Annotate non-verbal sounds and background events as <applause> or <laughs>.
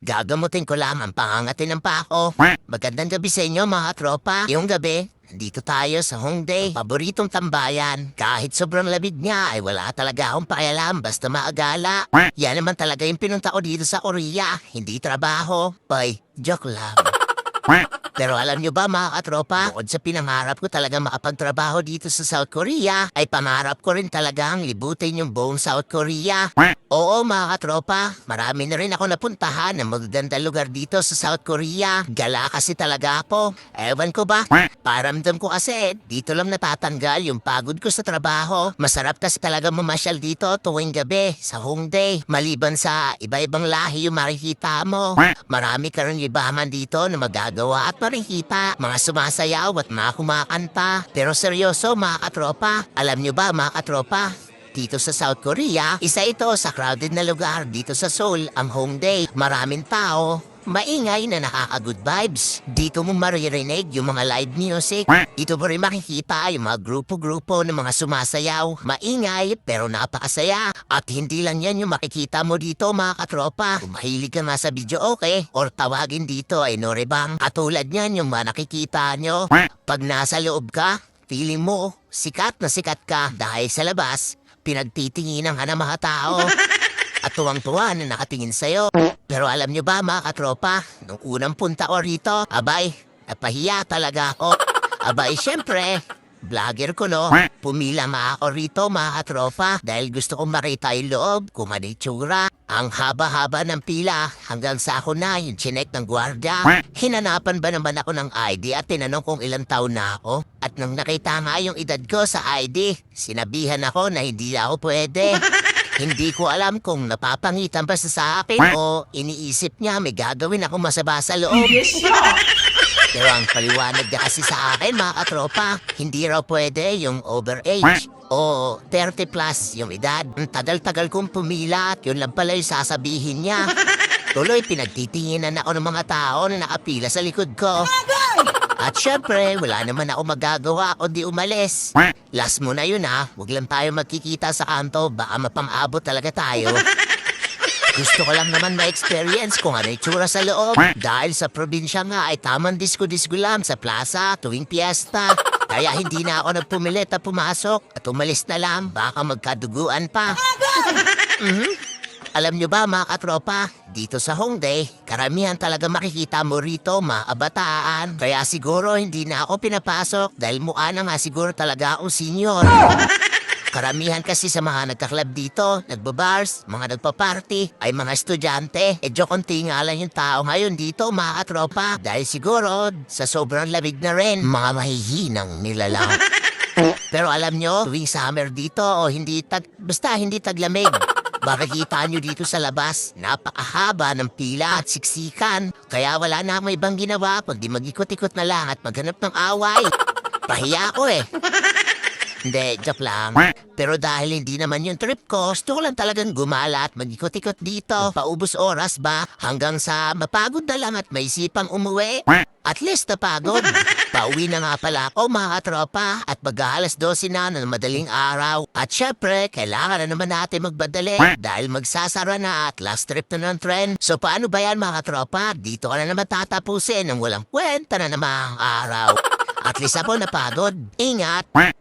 Gagamutin ko lamang pangangatin ng pako. Magandang gabi sa inyo mga tropa. Yung gabi, dito tayo sa Hongdae, paboritong tambayan. Kahit sobrang labig niya ay wala talaga akong pakialam basta maagala. Yan naman talaga yung pinunta ko dito sa Korea, hindi trabaho. Boy, joke lang. Pero alam nyo ba mga katropa, bukod sa pinangarap ko talaga makapagtrabaho dito sa South Korea, ay pangarap ko rin talagang libutin yung buong South Korea. Oo mga katropa, marami na rin ako napuntahan ng magaganda lugar dito sa South Korea. Gala kasi talaga ako. Ewan ko ba, paramdam ko kasi dito lang natatanggal yung pagod ko sa trabaho. Masarap kasi talaga mamasyal dito tuwing gabi sa Hongdae. Maliban sa iba-ibang lahi yung makikita mo. Marami ka rin libaman dito na magagawa at marikita. Mga sumasayaw at mga kumakanta. Pero seryoso mga katropa, alam nyo ba mga katropa, dito sa South Korea, isa ito sa crowded na lugar dito sa Seoul, ang Hongdae. Maraming tao, maingay na nakaka-good vibes. Dito mo maririnig yung mga live music. Dito mo rin makikita yung mga grupo-grupo ng mga sumasayaw. Maingay pero napakasaya. At hindi lang yan yung makikita mo dito mga katropa. Kung mahilig ka nga sa video okay, or tawagin dito ay norebang. Katulad niyan yung mga nakikita nyo. Pag nasa loob ka, feeling mo sikat na sikat ka dahil sa labas, pinagtitinginan ka ng mga tao. <laughs> At tuwang-tuwa na nakatingin sa'yo. Pero alam nyo ba mga katropa, nung unang punta ko rito, abay, napahiya talaga ako. Abay, syempre, vlogger ko no. Pumila nga ako rito mga katropa dahil gusto kong makita yung loob, kung ano yung tsura. Ang haba-haba ng pila hanggang sa ako na yung chinek ng gwardya. Hinanapan ba naman ako ng ID at tinanong kung ilang taon na ako? At nung nakita nga yung edad ko sa ID, sinabihan ako na hindi ako pwede. Hindi ko alam kung napapangitan ba siya sa akin o iniisip niya may gagawin ako masaba sa loob. <laughs> Pero ang paliwanag niya kasi sa akin mga katropa, hindi raw pwede yung overage o 30 plus yung edad. Ang tagal-tagal kong pumila at yun lang pala yung sasabihin niya. <laughs> Tuloy pinagtitinginan ako ng mga tao na nakapila sa likod ko. At syempre, wala naman ako magagawa kundi umalis. Last mo na yun ha, huwag lang tayo magkikita sa kanto, baka mapang-abot talaga tayo. Gusto ko lang naman ma-experience kung ano itsura sa loob. Dahil sa probinsya nga ay tamang disco-disco lang sa plaza tuwing piyesta. Kaya hindi na ako nagpumilit at pumasok at umalis na lang, baka magkaduguan pa. Mhm. Alam nyo ba mga katropa, dito sa Hongdae, karamihan talaga makikita mo rito mga kabataan. Kaya siguro hindi na ako pinapasok dahil mukha na nga siguro talaga akong senior. <laughs> Karamihan kasi sa mga nagkaklab dito, nagbabars, mga nagpa-party, ay mga estudyante. E konti nga lang yung tao ngayon dito, mga katropa. Dahil siguro, sa sobrang labig na rin, mga mahihinang nilalang. <laughs> Pero alam nyo, tuwing summer dito o hindi tag... Basta hindi taglamig. Makikita nyo dito sa labas, napakahaba ng pila at siksikan. Kaya wala na akong ibang ginawa kundi mag-ikot-ikot na lang at maghanap ng away. Pahiya ako eh. Hindi, joke lang. Pero dahil hindi naman yung trip ko, gusto ko lang talagang gumala at mag-ikot-ikot dito. Paubos oras ba? Hanggang sa mapagod na lang at may isipang umuwi. At least napagod. Pauwi na nga pala ako mga tropa at mag-alas 12 na ng madaling araw. At syempre, kailangan na naman natin magbadali dahil magsasara na at last trip na ng tren. So paano ba yan mga tropa? Dito ka na naman tatapusin ng walang kwenta na namang araw. At least ako napagod. Ingat!